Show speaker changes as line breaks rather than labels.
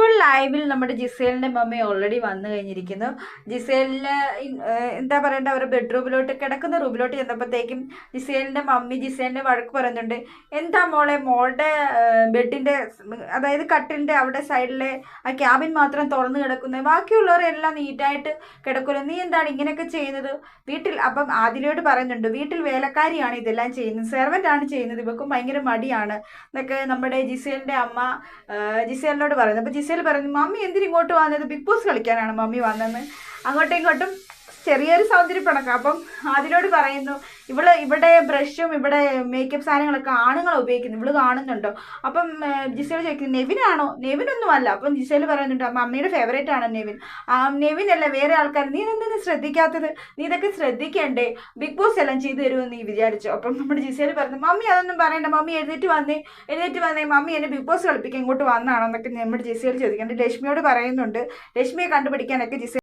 good ലൈവിൽ നമ്മുടെ ജിസേലിന്റെ mummy already വന്നു കഴിഞ്ഞിരിക്കുന്നു. ജിസേലിന് എന്താ പറയണ്ട അവരുടെ ബെഡ്റൂമിലോട്ട് കിടക്കുന്ന റൂമിലോട്ട് ചെന്നപ്പോഴത്തേക്കും ജിസേലിന്റെ മമ്മി ജിസേലിന്റെ വഴക്ക് പറയുന്നുണ്ട്. എന്താ മോളെ മോളുടെ ബെഡിന്റെ അതായത് കട്ടിലിന്റെ അവിടെ സൈഡിലെ ആ ക്യാബിൻ മാത്രം തുറന്നു കിടക്കുന്നത് ബാക്കിയുള്ളവരെല്ലാം നീറ്റായിട്ട് കിടക്കുമല്ലോ. നീ എന്താണ് ഇങ്ങനെയൊക്കെ ചെയ്യുന്നത്? വീട്ടിൽ അപ്പം ആദിലയോട് പറയുന്നുണ്ട് വീട്ടിൽ വേലക്കാരിയാണ് ഇതെല്ലാം ചെയ്യുന്നത് സെർവന്റാണ് ചെയ്യുന്നത് ഇവക്കും ഭയങ്കര മടിയാണ് എന്നൊക്കെ നമ്മുടെ ജിസേലിന്റെ അമ്മ ജിസേലിനോട് പറയുന്നത് അപ്പോൾ ജിസേൽ പറയുന്നു മമ്മി എന്തിന് ഇങ്ങോട്ട് വന്നത്? ബിഗ് ബോസ് കളിക്കാനാണ് മമ്മി വന്നതെന്ന്. അങ്ങോട്ടും ഇങ്ങോട്ടും ചെറിയൊരു സൗന്ദര്യപ്പണക്കം. അപ്പം അതിനോട് പറയുന്നു ഇവൾ ഇവിടെ ബ്രഷും ഇവിടെ മേക്കപ്പ് സാധനങ്ങളൊക്കെ ആണുങ്ങളെ ഉപയോഗിക്കുന്നത് ഇവൾ കാണുന്നുണ്ടോ? അപ്പം ജിസേൽ ചോദിക്കുന്നു നെവിനാണോ? നെവിനൊന്നും അല്ല അപ്പം ജിസേൽ പറയുന്നുണ്ട് അമ്മ അമ്മയുടെ ഫേവറേറ്റ് ആണ് നെവിൻ. ആ അല്ല വേറെ ആൾക്കാർ നീ എന്തിനു ശ്രദ്ധിക്കാത്തത്? നീ ഇതൊക്കെ ശ്രദ്ധിക്കണ്ടേ? ബിഗ് ബോസ് എല്ലാം ചെയ്തു തരുമെന്ന് നീ വിചാരിച്ചു? അപ്പം നമ്മുടെ ജിസേൽ പറഞ്ഞു മമ്മി അതൊന്നും പറയണ്ട. മമ്മി എഴുന്നേറ്റ് വന്നേ. എഴുന്നേറ്റ് വന്നേ. മമ്മി എന്നെ ബിഗ് ബോസ് കളിപ്പിക്കാൻ ഇങ്ങോട്ട് വന്നാണോ? എന്നൊക്കെ നമ്മുടെ ജിസേൽ ചോദിക്കുന്നുണ്ട്. ലക്ഷ്മിയോട് പറയുന്നുണ്ട് ലക്ഷ്മിയെ കണ്ടുപിടിക്കാനൊക്കെ ജിസേൽ